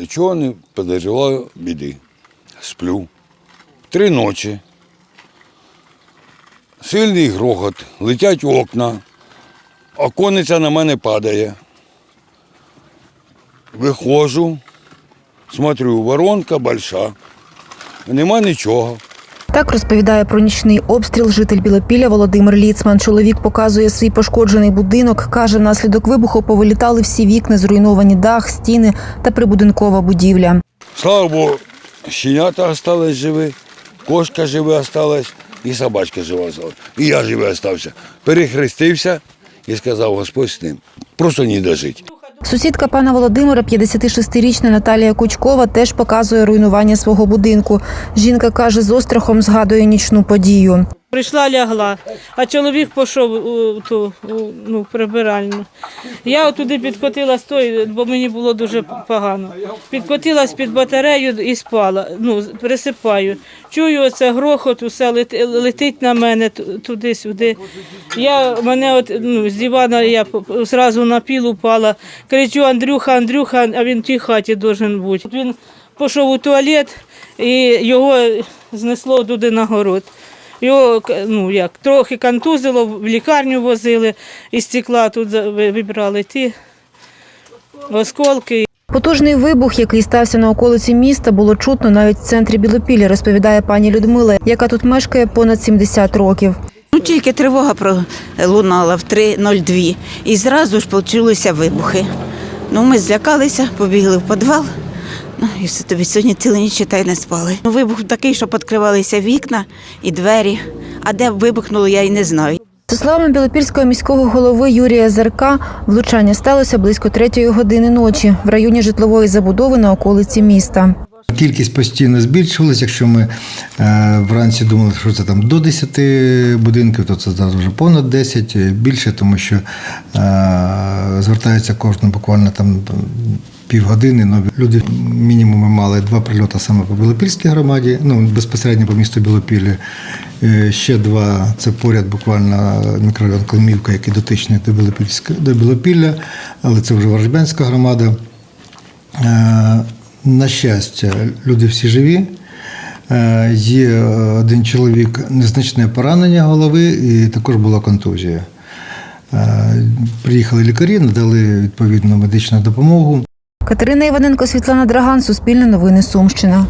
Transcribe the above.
Нічого не переживаю біди. Сплю. Три ночі. Сильний грохот, летять окна, оконниця на мене падає. Виходжу, смотрю, воронка больша, нема нічого. Так розповідає про нічний обстріл житель Білопілля Володимир Ліцман. Чоловік показує свій пошкоджений будинок. Каже, внаслідок вибуху повилітали всі вікна, зруйновані дах, стіни та прибудинкова будівля. Слава Богу, щенята остались живі, кошка жива осталась і собачка жива осталась. І я живий остався. Перехрестився і сказав, Господь з ним. Просто не дожить. Сусідка пана Володимира, 56-річна Наталія Кучкова, теж показує руйнування свого будинку. Жінка каже, з острахом згадує нічну подію. Прийшла, лягла, а чоловік пішов у ту у, ну, прибиральну. Я туди підкотилась той, бо мені було дуже погано. Підкотилась під батарею і спала. Ну, присипаю. Чую оце грохот, усе летить на мене туди-сюди. Я мене от ну, з дивана я зразу на піл упала. Кричу Андрюха, Андрюха, а він в тій хаті должен бути. Він пішов у туалет і його знесло туди на город. Його ну, як, трохи контузило, в лікарню возили, із стекла тут вибрали ті осколки. Потужний вибух, який стався на околиці міста, було чутно навіть в центрі Білопілля, розповідає пані Людмила, яка тут мешкає понад 70 років. Ну, тільки тривога пролунала в 3.02 і зразу ж почулися вибухи. Ну, ми злякалися, побігли в підвал. Ну, і все тобі сьогодні цілу ніч та й не спали. Ну, вибух такий, що відкривалися вікна і двері. А де вибухнуло, я й не знаю. За словами білопільського міського голови Юрія Зерка, влучання сталося близько третьої години ночі в районі житлової забудови на околиці міста. Кількість постійно збільшувалась. Якщо ми е, вранці думали, що це там до 10 будинків, то це зараз вже понад 10, е, більше, тому що е, звертаються кожну буквально там півгодини. Ну, люди мінімум мали два прильоти саме по Білопільській громаді, ну безпосередньо по місту Білопілля. Е, Ще два це поряд буквально мікрорайон Калмівка, який дотичний до Білопільська до Білопілля, але це вже Ворожбянська громада. Е, На щастя, люди всі живі. Е, Є один чоловік незначне поранення голови і також була контузія. Приїхали лікарі, надали відповідну медичну допомогу. Катерина Іваненко, Світлана Драган, Суспільне новини Сумщина.